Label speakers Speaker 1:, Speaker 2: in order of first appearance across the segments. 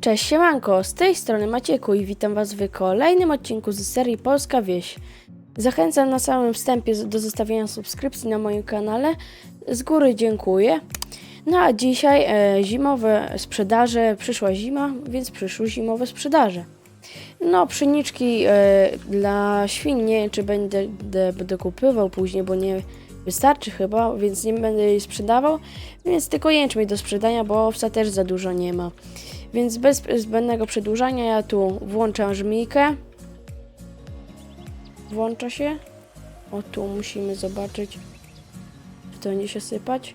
Speaker 1: Cześć siemanko, z tej strony Macieku i witam was w kolejnym odcinku z serii Polska Wieś. Zachęcam na samym wstępie do zostawienia subskrypcji na moim kanale. Z góry dziękuję. No a dzisiaj e, zimowe sprzedaże, przyszła zima, więc przyszły zimowe sprzedaże. No, pszeniczki e, dla świn nie wiem, czy będę, będę, będę kupywał później, bo nie wystarczy chyba, więc nie będę jej sprzedawał. Więc tylko jęczmień do sprzedania, bo owca też za dużo nie ma. Więc bez zbędnego przedłużania ja tu włączam żmijkę. Włącza się. O, tu musimy zobaczyć, czy to nie się sypać.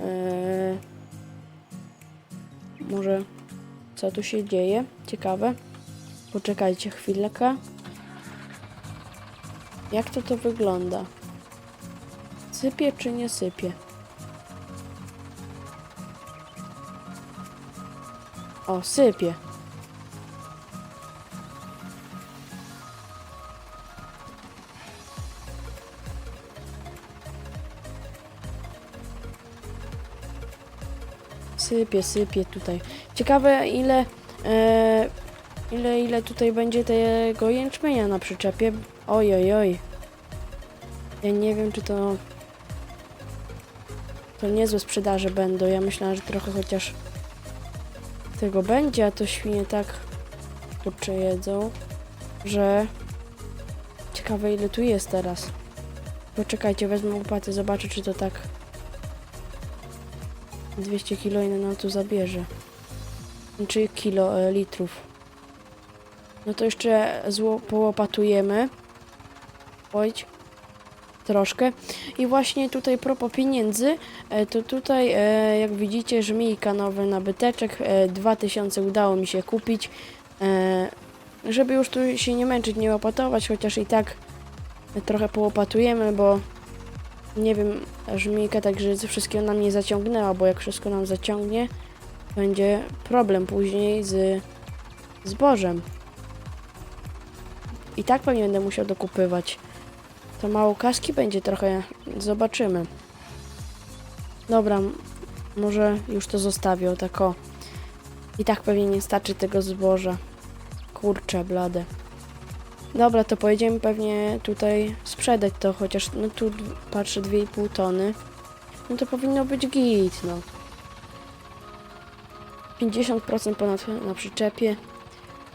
Speaker 1: Eee, może co tu się dzieje? Ciekawe. Poczekajcie chwilkę. Jak to to wygląda? Sypie czy nie sypie? O, sypie. Sypie, sypie tutaj. Ciekawe ile, e, ile, ile tutaj będzie tego jęczmienia na przyczepie. Oj, oj, oj. Ja nie wiem, czy to... To niezłe sprzedaże będą. Ja myślałam, że trochę chociaż tego będzie, a to świnie tak kurczę jedzą, że ciekawe ile tu jest teraz. Poczekajcie, wezmę łopatę, zobaczę czy to tak 200 kilo ile nam tu zabierze. Czy kilo e, litrów. No to jeszcze połopatujemy. Oj, troszkę. I właśnie tutaj propos pieniędzy, e, to tutaj e, jak widzicie żmijka nowy nabyteczek, e, 2000 udało mi się kupić, e, żeby już tu się nie męczyć, nie łopatować, chociaż i tak trochę połopatujemy, bo nie wiem, żmijka także wszystkiego nam nie zaciągnęła, bo jak wszystko nam zaciągnie, będzie problem później z zbożem. I tak pewnie będę musiał dokupywać. To mało kaski będzie trochę. Zobaczymy. Dobra, może już to zostawię tak o. I tak pewnie nie starczy tego zboża. Kurczę, blade. Dobra, to pojedziemy pewnie tutaj sprzedać to, chociaż no tu patrzę 2,5 tony. No to powinno być git, no. 50% ponad na przyczepie.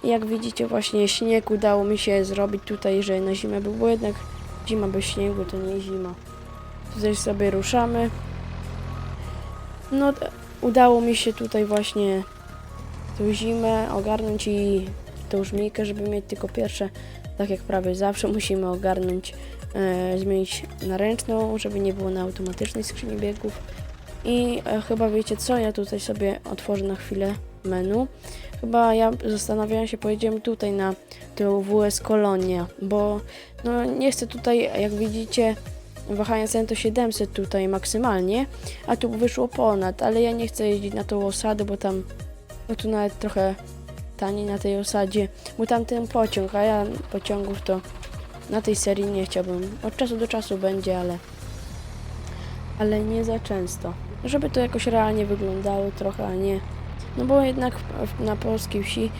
Speaker 1: I jak widzicie właśnie śnieg udało mi się zrobić tutaj, że na zimę był, bo jednak Zima bez śniegu to nie zima. Tutaj sobie ruszamy. No, udało mi się tutaj właśnie tą zimę ogarnąć i tą żmijkę, żeby mieć tylko pierwsze, tak jak prawie zawsze musimy ogarnąć, e, zmienić na ręczną, żeby nie było na automatycznej skrzyni biegów. I e, chyba wiecie co, ja tutaj sobie otworzę na chwilę menu. Chyba ja zastanawiałam się, pojedziemy tutaj na tą WS Kolonia, bo no nie chcę tutaj, jak widzicie, wahania cen to 700 tutaj maksymalnie, a tu wyszło ponad, ale ja nie chcę jeździć na tą osadę, bo tam, no tu nawet trochę taniej na tej osadzie, bo tam ten pociąg, a ja pociągów to na tej serii nie chciałbym. Od czasu do czasu będzie, ale ale nie za często. Żeby to jakoś realnie wyglądało trochę, a nie. No bo jednak na polskiej wsi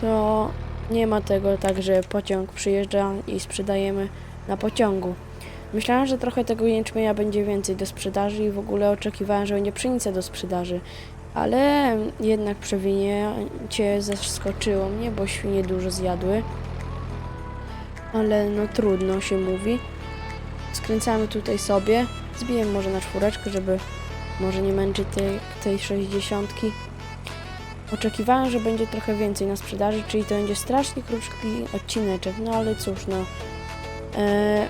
Speaker 1: to nie ma tego tak, że pociąg przyjeżdża i sprzedajemy na pociągu. Myślałem, że trochę tego jęczmienia będzie więcej do sprzedaży i w ogóle oczekiwałem, że będzie pszenica do sprzedaży. Ale jednak przewinięcie zaskoczyło mnie, bo świnie dużo zjadły. Ale no trudno się mówi. Skręcamy tutaj sobie. Zbiję może na czwóreczkę, żeby może nie męczyć tej, tej 60. Oczekiwałem, że będzie trochę więcej na sprzedaży, czyli to będzie strasznie krótki odcineczek, no ale cóż, no. E,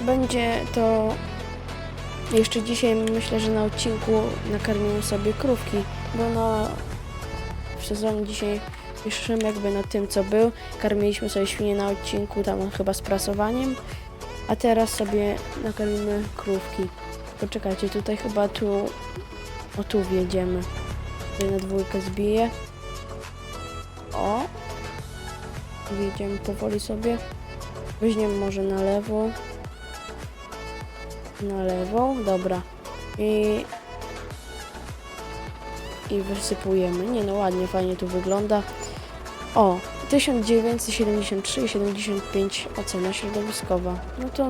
Speaker 1: będzie to jeszcze dzisiaj myślę, że na odcinku nakarmimy sobie krówki, bo no w sezonie dzisiaj pierwszym jakby na tym co był, karmiliśmy sobie świnie na odcinku tam chyba z prasowaniem, a teraz sobie nakarmimy krówki. Poczekajcie, tutaj chyba tu, o tu wjedziemy. Tutaj na dwójkę zbiję. O! Wjedziemy powoli sobie. Weźmiemy może na lewo. na lewą, dobra. I i wysypujemy. Nie no, ładnie, fajnie tu wygląda. O, 1973 i 75 ocena środowiskowa. No to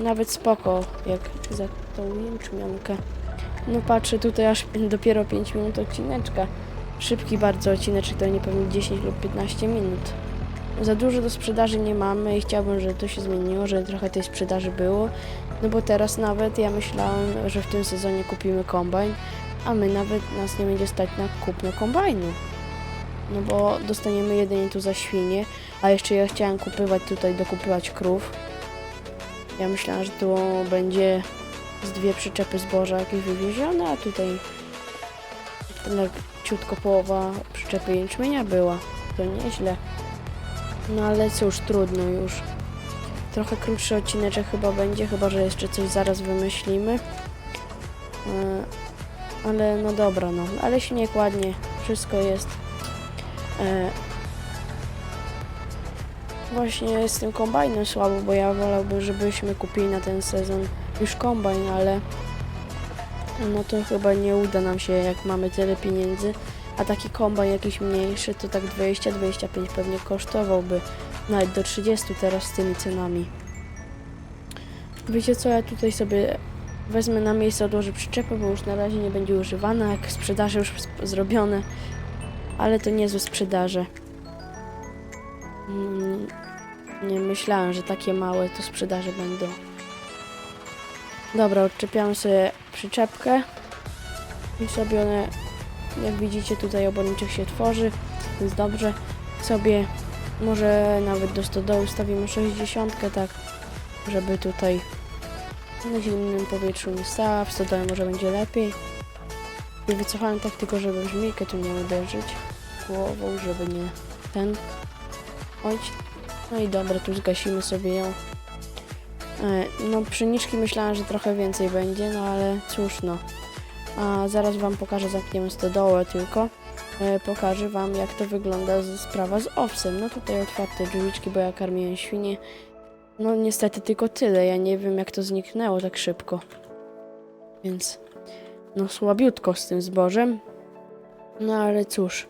Speaker 1: nawet spoko, jak za tą jęczmionkę. No patrzę, tutaj aż dopiero 5 minut odcineczka. Szybki bardzo odcineczek, to niepewnie 10 lub 15 minut. Za dużo do sprzedaży nie mamy i chciałbym, żeby to się zmieniło, żeby trochę tej sprzedaży było. No bo teraz nawet ja myślałem, że w tym sezonie kupimy kombajn, a my nawet nas nie będzie stać na kupno kombajnu. No bo dostaniemy jedynie tu za świnie, a jeszcze ja chciałem kupywać tutaj, dokupywać krów. Ja myślałem, że tu będzie z dwie przyczepy zboża jakieś wywiezione, a tutaj ciutko połowa przyczepy jęczmienia była. To nieźle. No ale cóż, trudno już. Trochę krótszy odcineczek chyba będzie, chyba że jeszcze coś zaraz wymyślimy. E, ale no dobra, no. Ale śnieg ładnie, wszystko jest. E, właśnie z tym kombajnem słabo, bo ja wolałbym, żebyśmy kupili na ten sezon już kombajn, ale no to chyba nie uda nam się, jak mamy tyle pieniędzy. A taki kombajn jakiś mniejszy, to tak 20-25 pewnie kosztowałby. Nawet do 30 teraz z tymi cenami. Wiecie co, ja tutaj sobie wezmę na miejsce, odłożę przyczepę, bo już na razie nie będzie używana, jak sprzedaże już zrobione. Ale to niezłe sprzedaże. Mm, Nie myślałem, że takie małe to sprzedaże będą. Dobra, odczepiamy sobie przyczepkę i sobie one, jak widzicie tutaj oborniczek się tworzy, więc dobrze sobie może nawet do stodoły stawimy 60, tak, żeby tutaj na zimnym powietrzu nie stała, w stodole może będzie lepiej. I wycofałem tak tylko, żeby żmijkę tu nie uderzyć głową, żeby nie ten. Oj, no i dobra, tu zgasimy sobie ją. E, No, pszeniczki myślałem, że trochę więcej będzie, no ale cóż no. A zaraz Wam pokażę, zamkniemy stodołę tylko. E, Pokażę Wam, jak to wygląda sprawa z owsem. No tutaj otwarte drzwiczki, bo ja karmiłem świnie. No niestety tylko tyle, ja nie wiem jak to zniknęło tak szybko. Więc no słabiutko z tym zbożem. No ale cóż.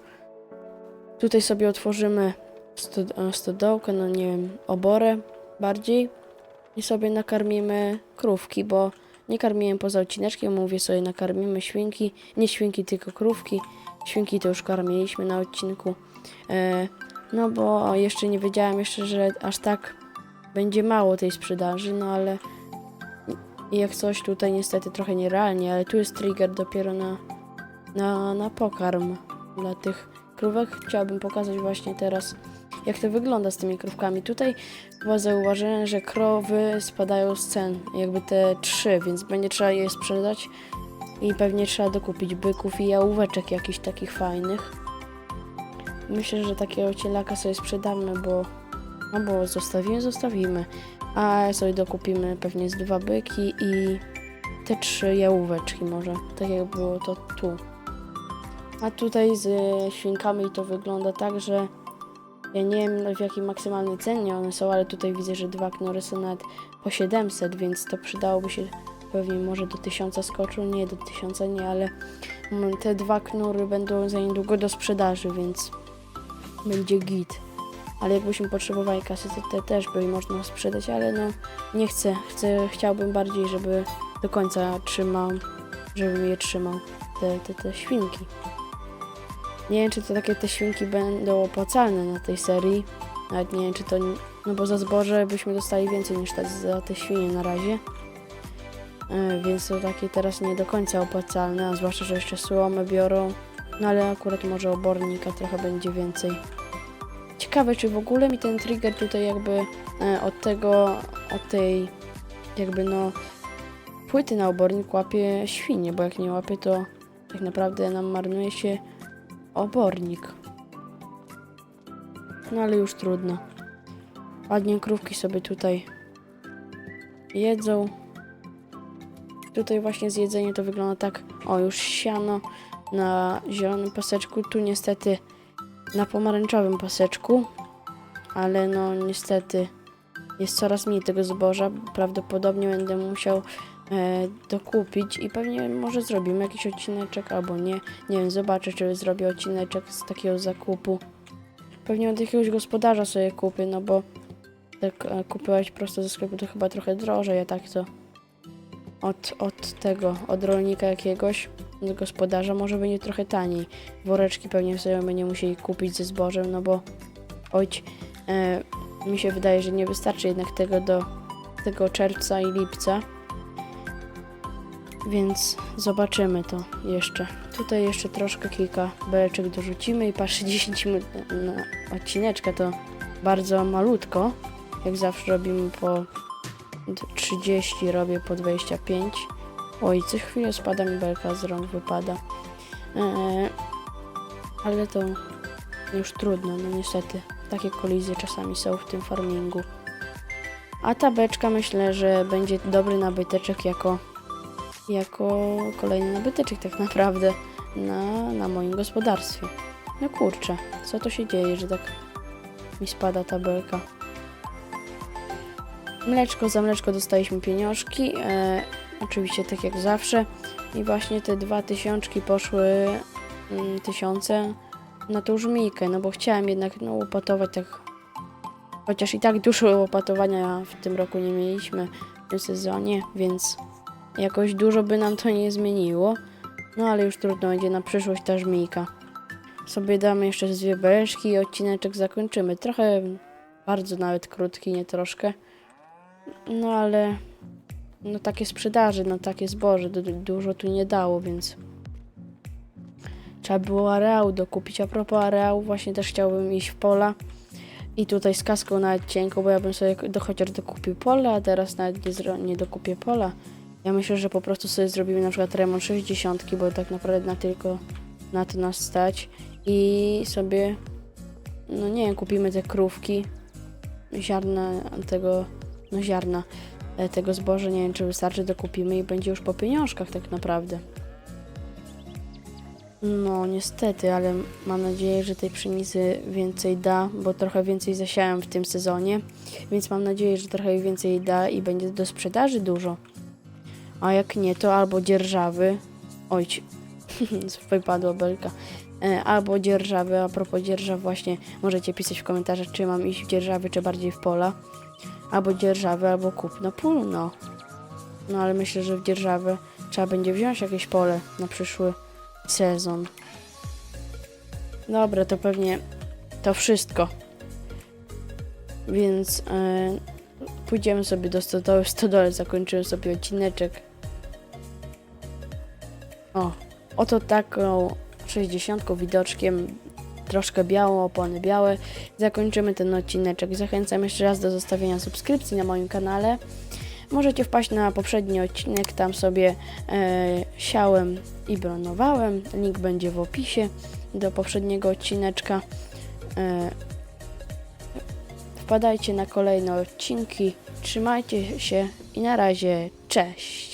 Speaker 1: Tutaj sobie otworzymy sto, stodołkę, no nie wiem, oborę bardziej i sobie nakarmimy krówki, bo nie karmiłem poza odcineczkiem, mówię sobie nakarmimy świnki, nie świnki, tylko krówki. Świnki to już karmiliśmy na odcinku. E, no bo jeszcze nie wiedziałem jeszcze, że aż tak będzie mało tej sprzedaży, no ale jak coś tutaj niestety trochę nierealnie, ale tu jest trigger dopiero na, na, na pokarm dla tych krówek. Chciałabym pokazać właśnie teraz, jak to wygląda z tymi krówkami. Tutaj chyba zauważyłem, że krowy spadają z cen, jakby te trzy, więc będzie trzeba je sprzedać i pewnie trzeba dokupić byków i jałóweczek jakichś takich fajnych. Myślę, że takiego cielaka sobie sprzedamy, bo no bo zostawimy, zostawimy. A sobie dokupimy pewnie z dwa byki i te trzy jałóweczki może. Tak jak było to tu. A tutaj z świnkami to wygląda tak, że ja nie wiem w jakiej maksymalnej cenie one są, ale tutaj widzę, że dwa knury są nawet po 700, więc to przydałoby się pewnie może do 1000 skoczył, nie do 1000 nie, ale mm, te dwa knury będą za niedługo do sprzedaży, więc będzie git. Ale jakbyśmy potrzebowali kasy, to te też by można sprzedać, ale no nie chcę. chcę chciałbym bardziej, żeby do końca trzymał, żebym je trzymał, te, te, te świnki. Nie wiem, czy to takie te świnki będą opłacalne na tej serii. Nawet nie wiem, czy to... No bo za zboże byśmy dostali więcej niż te, za te świnie na razie. E, więc to takie teraz nie do końca opłacalne, a zwłaszcza, że jeszcze słomę biorą. No ale akurat może obornika trochę będzie więcej. Ciekawe, czy w ogóle mi ten trigger tutaj jakby e, od tego, od tej jakby no płyty na obornik łapie świnie, bo jak nie łapie, to tak naprawdę nam marnuje się obornik. No ale już trudno. Ładnie krówki sobie tutaj jedzą. Tutaj właśnie z jedzenia to wygląda tak, o już siano na zielonym paseczku, tu niestety na pomarańczowym paseczku, ale no niestety jest coraz mniej tego zboża. Prawdopodobnie będę musiał e, dokupić i pewnie może zrobimy jakiś odcineczek albo nie. Nie wiem, zobaczę, czy zrobię odcineczek z takiego zakupu. Pewnie od jakiegoś gospodarza sobie kupię, no bo tak e, kupować prosto ze sklepu to chyba trochę drożej, a tak to od, od tego, od rolnika jakiegoś, od gospodarza może będzie trochę taniej. Woreczki pewnie sobie będzie musieli kupić ze zbożem, no bo ojć, e, mi się wydaje, że nie wystarczy jednak tego do tego czerwca i lipca. Więc zobaczymy to jeszcze. Tutaj jeszcze troszkę kilka beleczek dorzucimy i patrzę 10 minut na odcineczka to bardzo malutko. Jak zawsze robimy po 30, robię po 25. Oj, co chwilę spada mi belka z rąk, wypada. Eee, ale to już trudno, no niestety. Takie kolizje czasami są w tym farmingu. A ta beczka myślę, że będzie dobry nabyteczek jako, jako kolejny nabyteczek tak naprawdę na, na moim gospodarstwie. No kurczę, co to się dzieje, że tak mi spada ta belka. Mleczko za mleczko dostaliśmy pieniążki, e, oczywiście tak jak zawsze. I właśnie te dwa tysiączki poszły mm, tysiące na tą żmijkę, no bo chciałem jednak no, łopatować tak Chociaż i tak dużo łopatowania w tym roku nie mieliśmy w tym sezonie, więc jakoś dużo by nam to nie zmieniło. No ale już trudno będzie na przyszłość ta żmijka. Sobie damy jeszcze dwie beleczki i odcineczek zakończymy. Trochę, bardzo nawet krótki, nie troszkę. No ale no takie sprzedaży, no takie zboże, du- du- dużo tu nie dało, więc trzeba było areału dokupić. A propos areału, właśnie też chciałbym iść w pola. I tutaj z kaską nawet cienką, bo ja bym sobie do, chociaż dokupił pole, a teraz nawet nie, nie dokupię pola. Ja myślę, że po prostu sobie zrobimy na przykład remont 60, bo tak naprawdę na tylko na to nas stać. I sobie, no nie wiem, kupimy te krówki, ziarna tego, no ziarna e, tego zboża, nie wiem czy wystarczy, dokupimy i będzie już po pieniążkach tak naprawdę. No, niestety, ale mam nadzieję, że tej pszenicy więcej da, bo trochę więcej zasiałem w tym sezonie, więc mam nadzieję, że trochę więcej da i będzie do sprzedaży dużo. A jak nie, to albo dzierżawy. Oj, wypadła belka. E, Albo dzierżawy, a propos dzierżaw właśnie możecie pisać w komentarzach, czy mam iść w dzierżawy, czy bardziej w pola. Albo dzierżawy, albo kupno pól, no. Ale myślę, że w dzierżawę trzeba będzie wziąć jakieś pole na przyszły sezon. Dobra, to pewnie to wszystko. Więc e, pójdziemy sobie do stodoły. W zakończyłem sobie odcineczek. O, oto taką 60 widoczkiem, troszkę białą, opony białe. Zakończymy ten odcineczek. Zachęcam jeszcze raz do zostawienia subskrypcji na moim kanale. Możecie wpaść na poprzedni odcinek, tam sobie e, siałem i bronowałem. Link będzie w opisie do poprzedniego odcineczka. E, wpadajcie na kolejne odcinki. Trzymajcie się i na razie. Cześć!